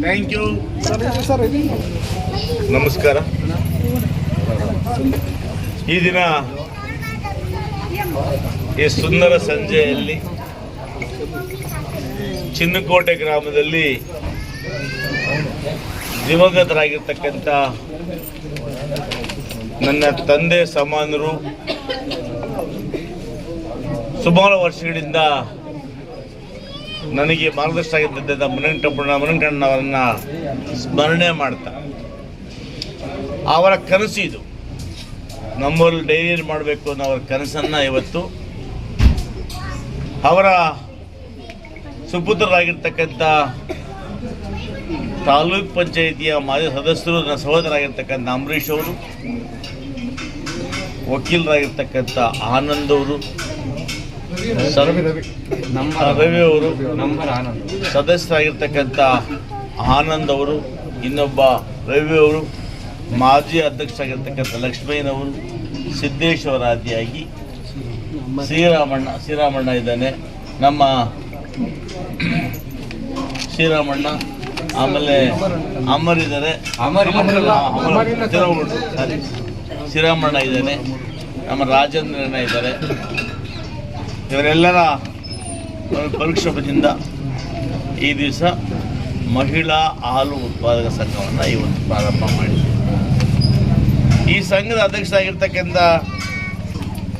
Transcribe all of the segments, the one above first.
Thank you ನಮಸ್ಕಾರ. ಈ ದಿನ ಈ ಸುಂದರ ಸಂಜೆಯಲ್ಲಿ ಚಿನ್ನಕೋಟೆ ಗ್ರಾಮದಲ್ಲಿ ದಿವಂಗತರಾಗಿರ್ತಕ್ಕಂಥ ನನ್ನ ತಂದೆ ಸಮಾನರು ಸುಮಾರು ವರ್ಷಗಳಿಂದ ನನಗೆ ಮಾರ್ಗದರ್ಶನ ಆಗಿದ್ದ ಮುನಂಕಣ್ಣ ಮುನಂಕಣ್ಣವರನ್ನ ಸ್ಮರಣೆ ಮಾಡ್ತಾ. ಅವರ ಕನಸು ಇದು. ನಮ್ಮಲ್ಲಿ ಡೈರಿ ಮಾಡಬೇಕು ಅನ್ನೋ ಅವರ ಕನಸನ್ನು ಇವತ್ತು ಅವರ ಸುಪುತ್ರರಾಗಿರ್ತಕ್ಕಂಥ ತಾಲೂಕ್ ಪಂಚಾಯಿತಿಯ ಮಾಜಿ ಸದಸ್ಯರು, ನನ್ನ ಸಹೋದರಾಗಿರ್ತಕ್ಕಂಥ ಅಂಬರೀಷ್ ಅವರು, ವಕೀಲರಾಗಿರ್ತಕ್ಕಂಥ ಆನಂದ್ ಅವರು ಸರ್ ರವಿ ಅವರು ಸದಸ್ಯರಾಗಿರ್ತಕ್ಕಂಥ ಆನಂದ್ ಅವರು ಇನ್ನೊಬ್ಬ ರವಿ ಅವರು ಮಾಜಿ ಅಧ್ಯಕ್ಷರಾಗಿರ್ತಕ್ಕಂಥ ಲಕ್ಷ್ಮಯ್ಯನವರು ಸಿದ್ದೇಶ್ವರ ಆದಿಯಾಗಿ ಶ್ರೀರಾಮಣ್ಣ ಶ್ರೀರಾಮಣ್ಣ ಇದ್ದಾನೆ. ನಮ್ಮ ಶ್ರೀರಾಮಣ್ಣ ಆಮೇಲೆ ಅಮರ್ ಇದ್ದಾರೆ. ಅಮರ್. ಶ್ರೀರಾಮಣ್ಣ ಇದ್ದಾನೆ. ನಮ್ಮ ರಾಜೇಂದ್ರಣ್ಣ ಇದ್ದಾರೆ. ಇವರೆಲ್ಲರ ಪರಿಕ್ಷೇಪದಿಂದ ಈ ದಿವಸ ಮಹಿಳಾ ಹಾಲು ಉತ್ಪಾದಕ ಸಂಘವನ್ನು ಇವತ್ತು ಪ್ರಾರಂಭ ಮಾಡಿದೆ. ಈ ಸಂಘದ ಅಧ್ಯಕ್ಷರಾಗಿರ್ತಕ್ಕಂಥ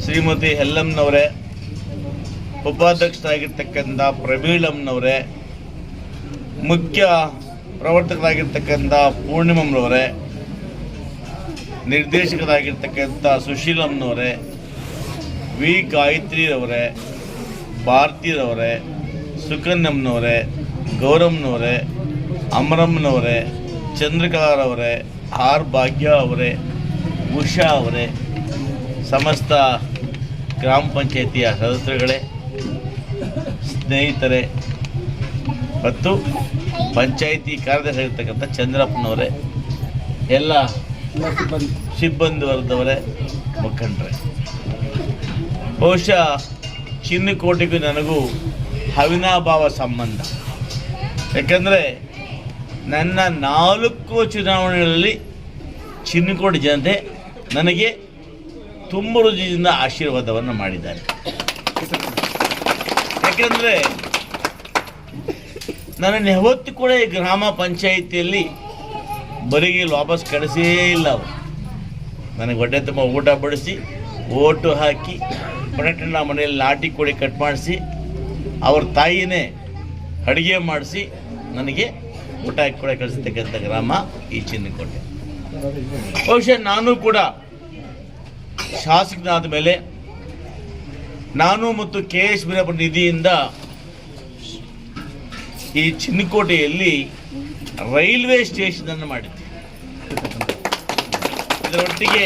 ಶ್ರೀಮತಿ ಹೆಲ್ಲಮ್ನವರೇ ಉಪಾಧ್ಯಕ್ಷರಾಗಿರ್ತಕ್ಕಂಥ ಪ್ರಮೀಳಮ್ನವರೇ ಮುಖ್ಯ ಪ್ರವರ್ತಕರಾಗಿರ್ತಕ್ಕಂಥ ಪೂರ್ಣಿಮಮ್ನವರೇ ನಿರ್ದೇಶಕರಾಗಿರ್ತಕ್ಕಂಥ ಸುಶೀಲಮ್ನವರೇ ವಿ ಗಾಯತ್ರಿರವರೇ, ಭಾರತೀರವರೇ ಸುಕನ್ಯಮ್ನವರೇ ಗೌರಮ್ನವರೇ ಅಮರಮ್ಮನವರೇ ಚಂದ್ರಕಾರವರೇ ಆರ್ ಭಾಗ್ಯ ಅವರೇ, ಉಷಾ ಅವರೇ, ಸಮಸ್ತ ಗ್ರಾಮ ಪಂಚಾಯಿತಿಯ ಸದಸ್ಯರುಗಳೇ, ಸ್ನೇಹಿತರೆ, ಮತ್ತು ಪಂಚಾಯಿತಿ ಕಾರ್ಯದರ್ಶಿರ್ತಕ್ಕಂಥ ಚಂದ್ರಪ್ಪನವರೇ, ಎಲ್ಲ ಸಿಬ್ಬಂದಿ ವರ್ಗದವರೇ ಮುಖಂಡರೇ. ಬಹುಶಃ ಚಿನ್ನಕೋಟೆಗೂ ನನಗೂ ಹವಿನಾಭಾವ ಸಂಬಂಧ. ಯಾಕಂದರೆ ನನ್ನ ನಾಲ್ಕು ಚುನಾವಣೆಗಳಲ್ಲಿ ಚಿನ್ನಕೋಟೆ ಜನತೆ ನನಗೆ ತುಂಬ ರುಚಿಯಿಂದ ಆಶೀರ್ವಾದವನ್ನು ಮಾಡಿದ್ದಾರೆ. ಯಾಕೆಂದರೆ ನನ್ನನ್ನು ಯಾವತ್ತೂ ಕೂಡ ಈ ಗ್ರಾಮ ಪಂಚಾಯಿತಿಯಲ್ಲಿ ಬರಿಗೆ ವಾಪಸ್ ಕಳಿಸೇ ಇಲ್ಲ ಅವರು. ನನಗೆ ಹೊಟ್ಟೆ ತುಂಬ ಊಟ ಬಡಿಸಿ, ಓಟು ಹಾಕಿ ಪಣಟಣ್ಣ ಮನೆಯಲ್ಲಿ ನಾಟಿ ಕೋಳಿ ಕಟ್ ಮಾಡಿಸಿ, ಅವ್ರ ತಾಯಿನೇ ಅಡುಗೆ ಮಾಡಿಸಿ ನನಗೆ ಊಟ ಕೂಡ ಕಳಿಸ್ತಕ್ಕಂಥ ಗ್ರಾಮ ಈ ಚಿನ್ನಕೋಟೆ. ಬಹುಶಃ ನಾನು ಕೂಡ ಶಾಸಕನಾದ ಮೇಲೆ ನಾನು ಮತ್ತು ಕೆ ಎಸ್ ವೀರಪ್ಪ ನಿಧಿಯಿಂದ ಈ ಚಿನ್ನಕೋಟೆಯಲ್ಲಿ ರೈಲ್ವೆ ಸ್ಟೇಷನನ್ನು ಮಾಡಿದ್ದೆ. ಇದರೊಟ್ಟಿಗೆ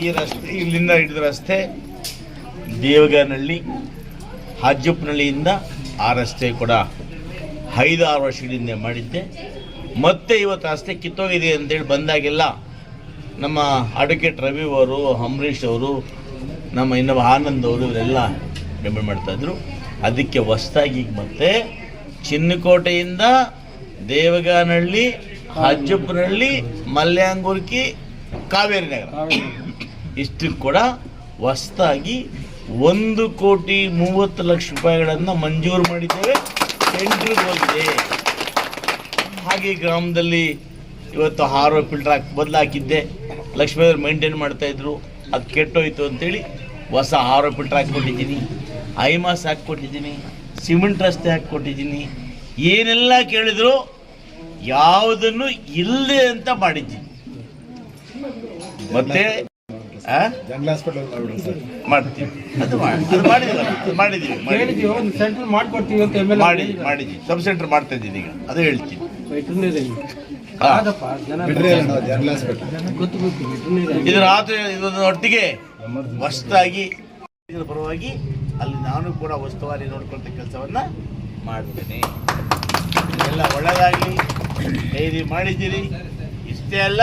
ಈ ರಸ್ತೆ ಇಲ್ಲಿಂದ ಹಿಡಿದ ರಸ್ತೆ ದೇವಗನಹಳ್ಳಿ ಹಾಜಪ್ಪನಹಳ್ಳಿಯಿಂದ ಆ ರಸ್ತೆ ಕೂಡ ಐದಾರು ವರ್ಷಗಳಿಂದ ಮಾಡಿದ್ದೆ. ಮತ್ತೆ ಇವತ್ತು ರಸ್ತೆ ಕಿತ್ತೋಗಿದೆ ಅಂತೇಳಿ ಬಂದಾಗೆಲ್ಲ ನಮ್ಮ ಅಡ್ವೊಕೇಟ್ ರವಿ ಅವರು, ಅಂಬರೀಷ್ ಅವರು, ನಮ್ಮ ಇನ್ನೊಬ್ಬ ಆನಂದ್ ಅವರು ಇವರೆಲ್ಲ ಡಿಮ್ಯಾಂಡ್ ಮಾಡ್ತಾಯಿದ್ರು ಅದಕ್ಕೆ ಹೊಸ್ದಾಗಿ ಮತ್ತೆ ಚಿನ್ನಕೋಟೆಯಿಂದ ದೇವಗಾನಹಳ್ಳಿ ಹಾಜಪ್ಪನಹಳ್ಳಿ ಮಲ್ಯಾಂಗುರ್ಕಿ ಕಾವೇರಿ ನಗರ. ಇಷ್ಟು ಕೂಡ ಹೊಸದಾಗಿ ಒಂದು ಕೋಟಿ ಮೂವತ್ತು ಲಕ್ಷ ರೂಪಾಯಿಗಳನ್ನು ಮಂಜೂರು ಮಾಡಿದ್ದೇವೆ. ಟೆಂಡರ್ಗೆ ಹೋಗಿದೆ. ಹಾಗೆ ಗ್ರಾಮದಲ್ಲಿ ಇವತ್ತು ಆರೋ ಫಿಲ್ಟರ್ ಹಾಕಿ, ಬದಲಾಕಿದ್ದೆ. ಲಕ್ಷ್ಮೀದೇವ್ರು ಮೇಂಟೈನ್ ಮಾಡ್ತಾಯಿದ್ರು ಅದು ಕೆಟ್ಟೋಯ್ತು ಅಂತೇಳಿ ಹೊಸ ಆರೋ ಫಿಲ್ಟರ್ ಹಾಕ್ಕೊಟ್ಟಿದ್ದೀನಿ. ಐಮಾಸ್ ಹಾಕ್ಕೊಟ್ಟಿದ್ದೀನಿ. ಸಿಮೆಂಟ್ ರಸ್ತೆ ಹಾಕ್ಕೊಟ್ಟಿದ್ದೀನಿ. ಏನೆಲ್ಲ ಕೇಳಿದ್ರು ಯಾವುದನ್ನು ಇಲ್ಲದೆ ಅಂತ ಮಾಡಿದ್ದೀನಿ. ಮತ್ತೆ ಮಾಡ್ತೀವಿ. ಅದು ಮಾಡಿ ಎಂ ಎಲ್ ಮಾಡಿ ಮಾಡಿದ್ದೀವಿ ಸಬ್ ಸೆಂಟರ್ ಮಾಡ್ತಾ ಇದ್ದೀನಿ ಈಗ. ಅದು ಹೇಳ್ತೀನಿ. ಇದರ ಆತ ಇದರ ಒಟ್ಟಿಗೆ ಹೊಸದಾಗಿ ಇದರ ಪರವಾಗಿ ಅಲ್ಲಿ ನಾನು ಕೂಡ ಉಸ್ತುವಾರಿ ನೋಡ್ಕೊಳ್ತ ಕೆಲಸವನ್ನ ಮಾಡ್ತೇನೆ. ಎಲ್ಲ ಒಳ್ಳೆಯದಾಗಲಿ. ಡೈರಿ ಮಾಡಿದ್ದೀರಿ. ಇಷ್ಟೇ ಅಲ್ಲ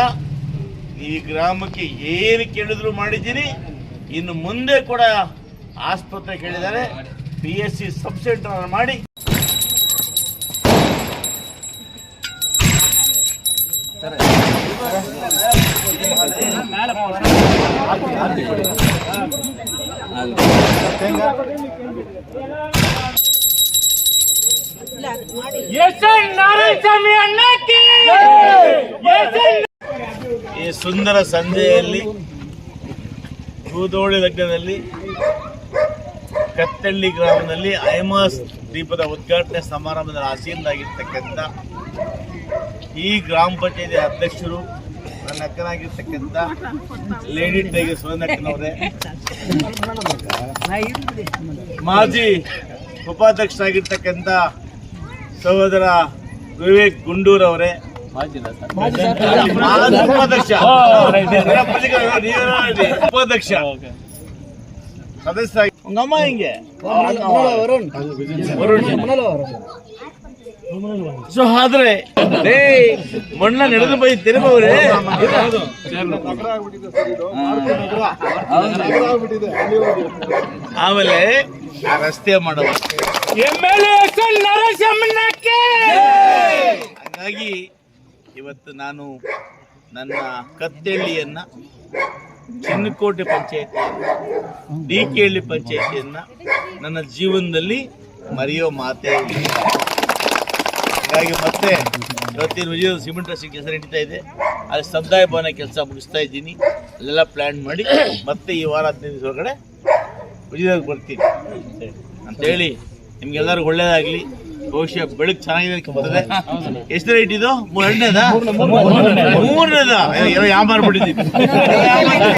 ಈ ಗ್ರಾಮಕ್ಕೆ ಏನು ಕೇಳಿದ್ರು ಮಾಡಿದ್ದೀರಿ ಇನ್ನು ಮುಂದೆ ಕೂಡ ಆಸ್ಪತ್ರೆ ಕೇಳಿದರೆ P S C sub center ಮಾಡಿ. ಎಸ್ ಎನ್ ನಾರಾಯಣ ಸ್ವಾಮಿ ಅಣ್ಣಕ್ಕೆ ಸುಂದರ ಸಂಜೆಯಲ್ಲಿ ಭೂದೋಳಿ ಲಗ್ನದಲ್ಲಿ ಕತ್ತಳ್ಳಿ ಗ್ರಾಮದಲ್ಲಿ ಐಮಾಸ್ ದೀಪದ ಉದ್ಘಾಟನೆ ಸಮಾರಂಭದಲ್ಲಿ ಆಸೀನರಾಗಿರ್ತಕ್ಕಂಥ ಈ ಗ್ರಾಮ ಪಂಚಾಯತಿ ಅಧ್ಯಕ್ಷರು, ನನ್ನ ಅಕ್ಕನಾಗಿರ್ತಕ್ಕಂಥ ಲೇಡಿ ಟೈಗರ್ ಸುವರ್ಣಕ್ಕನವರೇ, ಮಾಜಿ ಉಪಾಧ್ಯಕ್ಷರಾಗಿರ್ತಕ್ಕಂಥ ಸಹೋದರ ವಿವೇಕ್ ಗುಂಡೂರ್ ಉಪಾಧ್ಯಕ್ಷ. ಉಪಾಧ್ಯಕ್ಷ. ಸದಸ್ಯ. ಹಂಗಮ್ಮ ಹಿಂಗೆ. ಸೊ ಆದ್ರೆ ಡೇ ಮಣ್ಣ ನಡೆದು ಬೈ ತಿರುಗವ್ರೆ ಆಮೇಲೆ ರಸ್ತೆ ಮಾಡುವ. ಹಾಗಾಗಿ ಇವತ್ತು ನಾನು ನನ್ನ ಕತ್ತೆಳ್ಳಿಯನ್ನು ಚಿನ್ನಕೋಟೆ ಪಂಚಾಯತಿಯನ್ನ ಡಿ ಕೆ ಹಳ್ಳಿ ಪಂಚಾಯತಿಯನ್ನ ನನ್ನ ಜೀವನದಲ್ಲಿ ಮರೆಯೋ ಮಾತೇ ಹಾಗಾಗಿ ಮತ್ತೆ ಇವತ್ತಿನ ವಿಜಯ ಸಿಮೆಂಟ್ ರಸ್ತೆ ಕೆಲಸ ನಡೀತಾ ಇದೆ. ಅಲ್ಲಿ ಸಮುದಾಯ ಭವನ ಕೆಲಸ ಮುಗಿಸ್ತಾ ಇದ್ದೀನಿ. ಅಲ್ಲೆಲ್ಲ ಪ್ಲ್ಯಾನ್ ಮಾಡಿ ಮತ್ತೆ ಈ ವಾರ ಹದಿನೈದು ದಿವಸ ಒಳಗಡೆ ವಿಜಯದಾಗ ಬರ್ತೀನಿ. ಅಂತೇಳಿ ನಿಮ್ಗೆಲ್ಲರಿಗೂ ಒಳ್ಳೇದಾಗ್ಲಿ. ಬಹುಶಃ ಬೆಳಕು ಚೆನ್ನಾಗಿದೆ ಬರ್ತದೆ ಎಷ್ಟು ರೇಟ್ ಇದು? ಎರಡನೇದ ಮೂರನೇದ? ಯಾವ ಮಾರ್ಬಿಟ್ಟಿದ್ದೀವಿ